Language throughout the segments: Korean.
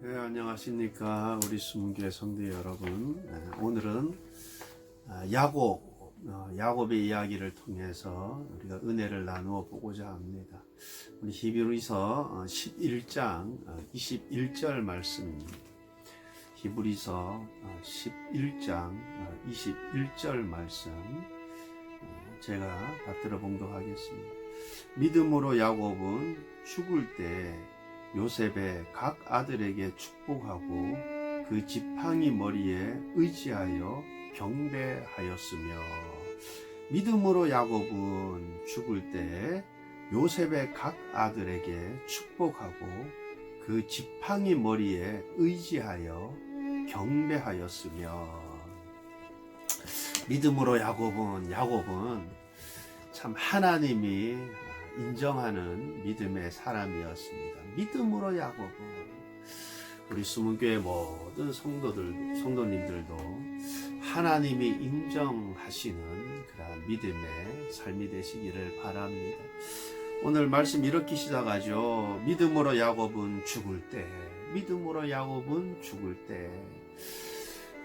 네, 안녕하십니까 우리 수문교회 성도 여러분. 네, 오늘은 아, 야곱 어, 야곱의 이야기를 통해서 우리가 은혜를 나누어 보고자 합니다. 우리 히브리서 어, 11장 어, 21절 말씀입니다. 히브리서 어, 11장 어, 21절 말씀 어, 제가 받들어 봉독하겠습니다. 믿음으로 야곱은 죽을 때 요셉의 각 아들에게 축복하고 그 지팡이 머리에 의지하여 경배하였으며 믿음으로 야곱은 죽을 때 요셉의 각 아들에게 축복하고 그 지팡이 머리에 의지하여 경배하였으며 믿음으로 야곱은 야곱은 참 하나님이 인정하는 믿음의 사람이었습니다. 믿음으로 야곱은 우리 수문교회 모든 성도들 성도님들도 하나님이 인정하시는 그런 믿음의 삶이 되시기를 바랍니다. 오늘 말씀 이렇게 시작하죠. 믿음으로 야곱은 죽을 때, 믿음으로 야곱은 죽을 때,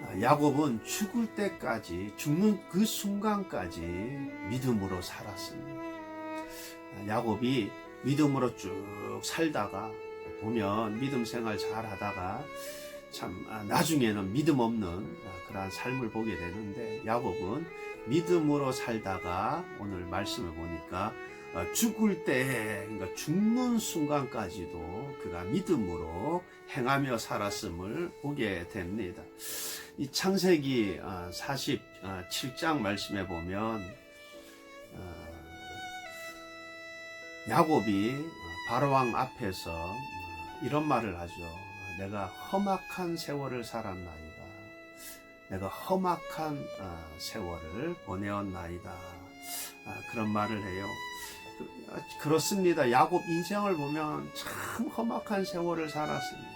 아, 야곱은 죽을 때까지 죽는 그 순간까지 믿음으로 살았습니다. 야곱이 믿음으로 쭉 살다가 보면 믿음 생활 잘 하다가 참 아, 나중에는 믿음 없는 아, 그러한 삶을 보게 되는데 야곱은 믿음으로 살다가 오늘 말씀을 보니까 어, 죽을 때 그러니까 죽는 순간까지도 그가 믿음으로 행하며 살았음을 보게 됩니다. 이 창세기 47장 말씀에 보면 어, 야곱이 바로왕 앞에서 이런 말을 하죠. 내가 험악한 세월을 살았나이다. 내가 험악한 세월을 보내었나이다. 그런 말을 해요. 그렇습니다. 야곱 인생을 보면 참 험악한 세월을 살았습니다.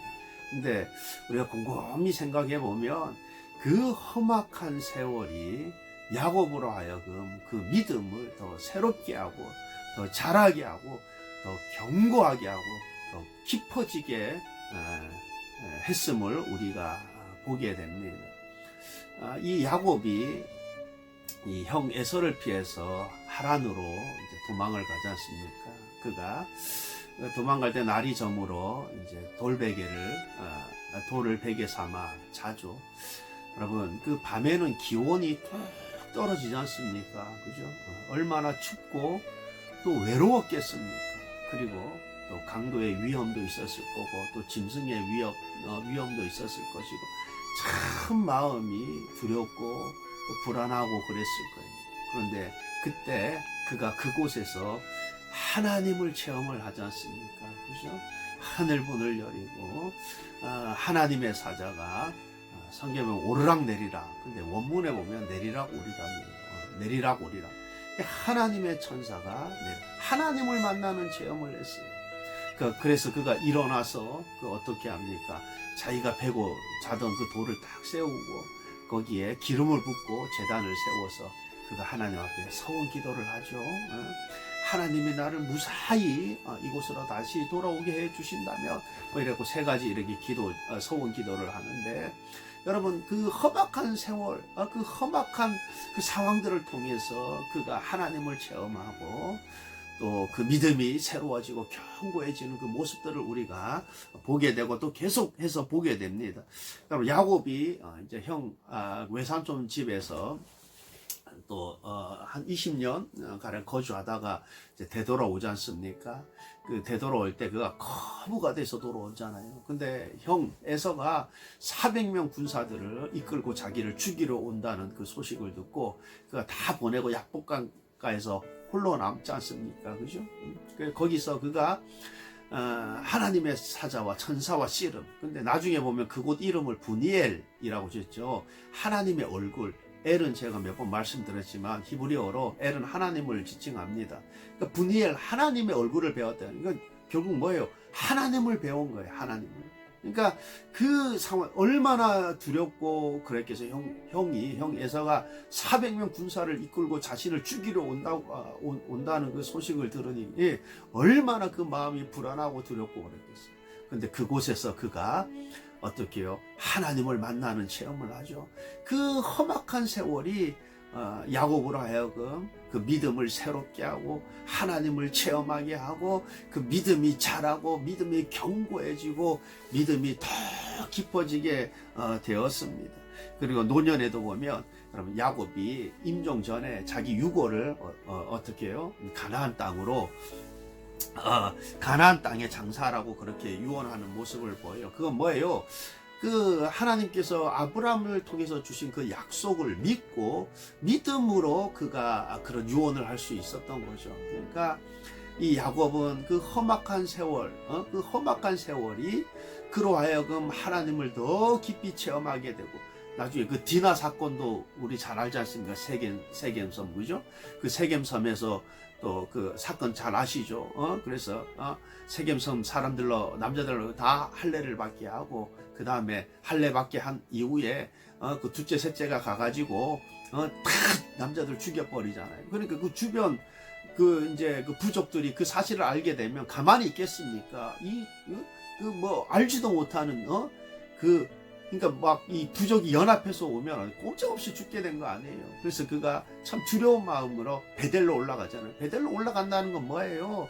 근데 우리가 곰곰이 생각해 보면 그 험악한 세월이 야곱으로 하여금 그 믿음을 더 새롭게 하고 더 잘하게 하고 더 견고하게 하고 더 깊어지게 했음을 우리가 보게 됩니다. 아, 이 야곱이 이 형 에서를 피해서 하란으로 도망을 가지 않습니까? 그가 도망갈 때 날이 저물어 이제 돌베개를 아, 돌을 베개 삼아 자죠. 여러분 그 밤에는 기온이 뚝 떨어지지 않습니까? 그죠? 어, 얼마나 춥고 또 외로웠겠습니까? 그리고 또 강도의 위험도 있었을 거고 또 짐승의 위험, 어, 위험도 있었을 것이고 참 마음이 두렵고 또 불안하고 그랬을 거예요. 그런데 그때 그가 그곳에서 하나님을 체험을 하지 않습니까? 그죠? 하늘 문을 열리고 어, 하나님의 사자가 어, 성경에 오르락 내리락 근데 원문에 보면 내리락 오리락이에요. 어, 내리락 오리락 하나님의 천사가 하나님을 만나는 체험을 했어요. 그, 그래서 그가 일어나서 그 어떻게 합니까? 자기가 베고 자던 그 돌을 딱 세우고 거기에 기름을 붓고 재단을 세워서 그가 하나님 앞에 서원 기도를 하죠. 어? 하나님이 나를 무사히 어, 이곳으로 다시 돌아오게 해 주신다면 뭐 이렇게 세 가지 이렇게 기도 어, 서원 기도를 하는데 여러분 그 험악한 세월, 그 험악한 그 상황들을 통해서 그가 하나님을 체험하고 또 그 믿음이 새로워지고 견고해지는 그 모습들을 우리가 보게 되고 또 계속해서 보게 됩니다. 여러분 야곱이 이제 형 아, 외삼촌 집에서 또, 어, 한 20년 가량 거주하다가 이제 되돌아오지 않습니까? 그 되돌아올 때 그가 거부가 돼서 돌아오잖아요. 근데 형 에서가 400명 군사들을 이끌고 자기를 죽이러 온다는 그 소식을 듣고 그가 다 보내고 약복강가에서 홀로 남지 않습니까? 그죠? 거기서 그가 어, 하나님의 사자와 천사와 씨름. 근데 나중에 보면 그곳 이름을 부니엘이라고 지었죠. 하나님의 얼굴. 엘은 제가 몇 번 말씀드렸지만 히브리어로 엘은 하나님을 지칭합니다. 그러니까 분이엘 하나님의 얼굴을 배웠다. 이건 결국 뭐예요? 하나님을 배운 거예요. 하나님을. 그러니까 그 상황 얼마나 두렵고 그랬겠어 형 형이 형 에서가 400명 군사를 이끌고 자신을 죽이러 온다고 아, 온다는 그 소식을 들으니 예, 얼마나 그 마음이 불안하고 두렵고 그랬겠어요. 근데 그곳에서 그가 어떻게요? 하나님을 만나는 체험을 하죠. 그 험악한 세월이 어, 야곱으로 하여금 그 믿음을 새롭게 하고 하나님을 체험하게 하고 그 믿음이 자라고 믿음이 견고해지고 믿음이 더 깊어지게 어, 되었습니다. 그리고 노년에도 보면 여러분 야곱이 임종 전에 자기 유고를 어, 떻게 해요? 가나안 땅으로 어, 가나안 땅에 장사라고 그렇게 유언하는 모습을 보여요. 그건 뭐예요? 그 하나님께서 아브라함을 통해서 주신 그 약속을 믿고 믿음으로 그가 그런 유언을 할 수 있었던 거죠. 그러니까 이 야곱은 그 험악한 세월, 어? 그 험악한 세월이 그로 하여금 하나님을 더 깊이 체험하게 되고 나중에 그 디나 사건도 우리 잘 알지 않습니까? 세겜 세겜섬 그죠? 그 세겜섬에서 또 그 사건 잘 아시죠? 어? 그래서 어? 세겜섬 사람들로 남자들로 다 할례를 받게 하고 그 다음에 할례 받게 한 이후에 어? 그 둘째 셋째가 가가지고 어? 탁 남자들 죽여버리잖아요. 그러니까 그 주변 그 이제 그 부족들이 그 사실을 알게 되면 가만히 있겠습니까? 이 그뭐 알지도 못하는 어 그 그러니까 막 이 부족이 연합해서 오면 꼼짝없이 죽게 된 거 아니에요. 그래서 그가 참 두려운 마음으로 베델로 올라가잖아요. 베델로 올라간다는 건 뭐예요?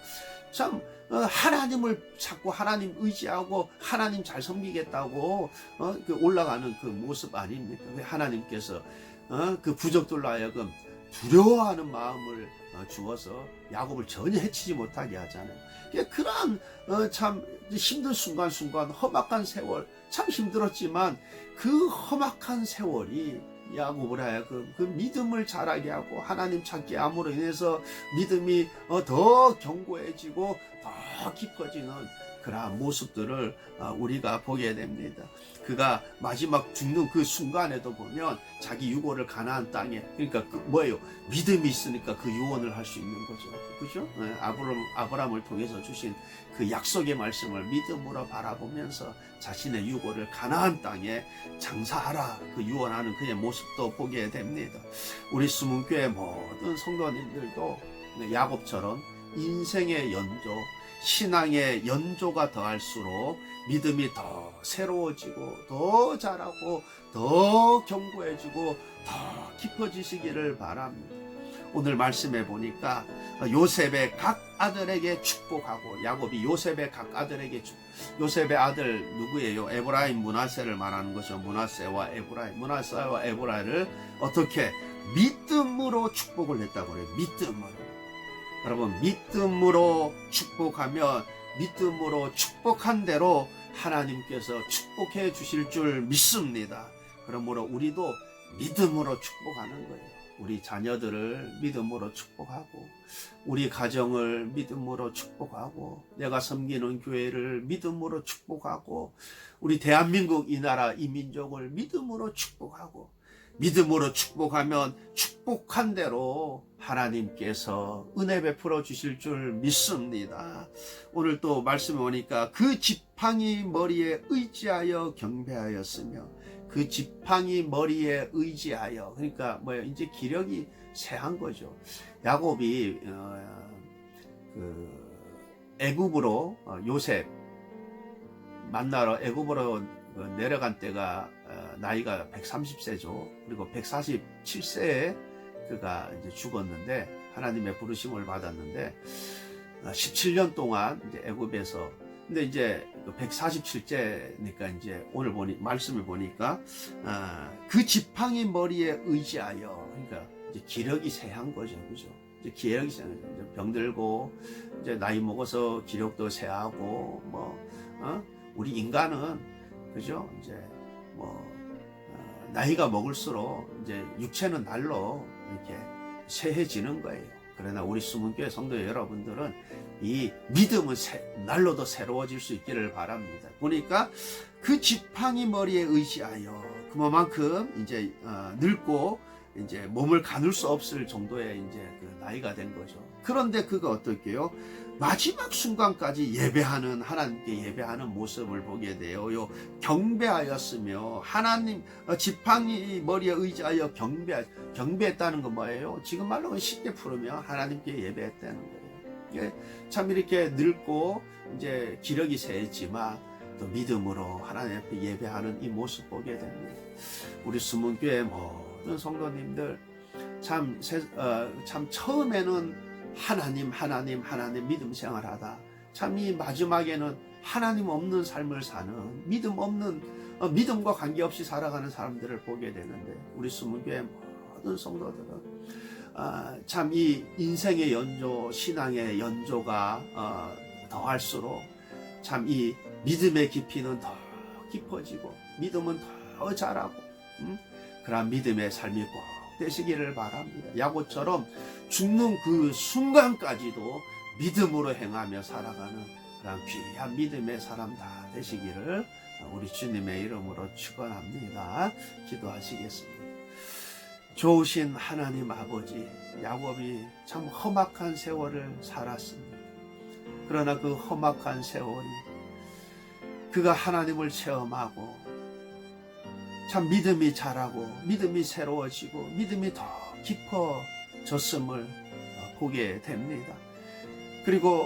참 어, 하나님을 찾고 하나님 의지하고 하나님 잘 섬기겠다고 어, 그 올라가는 그 모습 아닙니까? 그 하나님께서 어, 그 부족들로 하여금 두려워하는 마음을 어, 주어서 야곱을 전혀 해치지 못하게 하잖아요. 그러한 어, 참 힘든 순간순간 험악한 세월 참 힘들었지만 그 험악한 세월이 야곱을 하여금 그 믿음을 자라게 하고 하나님 찾게 함으로 인해서 믿음이 어, 더 견고해지고 더 깊어지는 그러한 모습들을 어, 우리가 보게 됩니다. 그가 마지막 죽는 그 순간에도 보면 자기 유고를 가나안 땅에 그러니까 그 뭐예요? 믿음이 있으니까 그 유언을 할 수 있는 거죠. 그죠? 네, 아브람 아브람을 통해서 주신 그 약속의 말씀을 믿음으로 바라보면서 자신의 유고를 가나안 땅에 장사하라 그 유언하는 그의 모습도 보게 됩니다. 우리 수문교회 모든 성도님들도 네, 야곱처럼 인생의 연조, 신앙의 연조가 더할수록 믿음이 더 새로워지고 더 자라고 더 견고해지고 더 깊어지시기를 바랍니다. 오늘 말씀해 보니까 요셉의 각 아들에게 축복하고 야곱이 요셉의 각 아들에게 축 요셉의 아들 누구예요? 에브라임 문하세를 말하는 거죠. 문하세와 에브라임 문하세와 에브라임을 어떻게 믿음으로 축복을 했다고 그래요. 믿음으로. 여러분 믿음으로 축복하면 믿음으로 축복한 대로 하나님께서 축복해 주실 줄 믿습니다. 그러므로 우리도 믿음으로 축복하는 거예요. 우리 자녀들을 믿음으로 축복하고 우리 가정을 믿음으로 축복하고 내가 섬기는 교회를 믿음으로 축복하고 우리 대한민국 이 나라 이 민족을 믿음으로 축복하고 믿음으로 축복하면 축복한 대로 하나님께서 은혜 베풀어 주실 줄 믿습니다. 오늘 또 말씀 오니까 그 지팡이 머리에 의지하여 경배하였으며 그 지팡이 머리에 의지하여 그러니까 뭐예요? 이제 기력이 세한 거죠. 야곱이 어, 그 애굽으로 어, 요셉 만나러 애굽으로 그 내려간 때가 어, 나이가 130세죠. 그리고 147세에 그가 이제 죽었는데 하나님의 부르심을 받았는데 17년 동안 이제 애굽에서 근데 이제 147제니까 이제 오늘 보니 말씀을 보니까 아, 그 지팡이 머리에 의지하여 그러니까 이제 기력이 세한 거죠, 그죠? 이제 기력이 세한 병들고 이제 나이 먹어서 기력도 세하고 뭐 어? 우리 인간은 그죠? 이제 뭐 어, 나이가 먹을수록 이제 육체는 날로 이렇게 쇠해지는 거예요. 그러나 우리 수문교회 성도 여러분들은 이 믿음은 새, 날로도 새로워질 수 있기를 바랍니다. 보니까 그 지팡이 머리에 의지하여 그만큼 이제 어, 늙고 이제 몸을 가눌 수 없을 정도의 이제 그 나이가 된 거죠. 그런데 그가 어떻게요? 마지막 순간까지 예배하는 하나님께 예배하는 모습을 보게 되어요. 경배하였으며 하나님 어, 지팡이 머리에 의지하여 경배 경배했다는 건 뭐예요? 지금 말로 쉽게 풀으면 하나님께 예배했다는 거예요. 참 이렇게 늙고 이제 기력이 세지만 또 믿음으로 하나님 앞에 예배하는 이 모습 보게 됩니다. 우리 수문교회 모든 성도님들 참, 세- 어, 참 처음에는 하나님 하나님 하나님 믿음 생활하다 참 이 마지막에는 하나님 없는 삶을 사는 믿음 없는 어, 믿음과 관계없이 살아가는 사람들을 보게 되는데 우리 수문교회 모든 성도들은 아, 참이 인생의 연조 신앙의 연조가 어, 더할수록 참 이 믿음의 깊이는 더 깊어지고 믿음은 더 자라고 음? 그러한 믿음의 삶이 꼭 되시기를 바랍니다. 야고처럼 죽는 그 순간까지도 믿음으로 행하며 살아가는 그런 귀한 믿음의 사람 다 되시기를 우리 주님의 이름으로 축원합니다. 기도하시겠습니다. 좋으신 하나님 아버지 야곱이 참 험악한 세월을 살았습니다. 그러나 그 험악한 세월이 그가 하나님을 체험하고 참 믿음이 자라고 믿음이 새로워지고 믿음이 더 깊어졌음을 어, 보게 됩니다. 그리고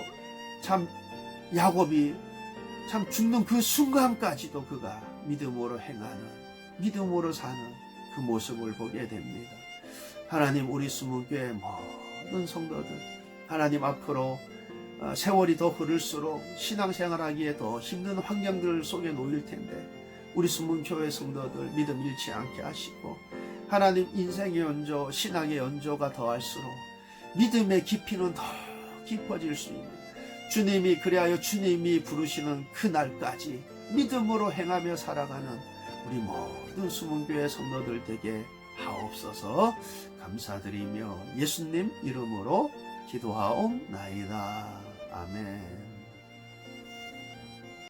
참 야곱이 참 죽는 그 순간까지도 그가 믿음으로 행하는 믿음으로 사는 그 모습을 보게 됩니다. 하나님 우리 수문교회 모든 성도들 하나님 앞으로 어, 세월이 더 흐를수록 신앙생활하기에 더 힘든 환경들 속에 놓일 텐데 우리 수문교회 성도들 믿음 잃지 않게 하시고 하나님 인생의 연조 신앙의 연조가 더할수록 믿음의 깊이는 더 깊어질 수 있는 주님이 그리하여 주님이 부르시는 그 날까지 믿음으로 행하며 살아가는 우리 모든 수문교회 성도들 되게 하옵소서 감사드리며 예수님 이름으로 기도하옵나이다. 아멘.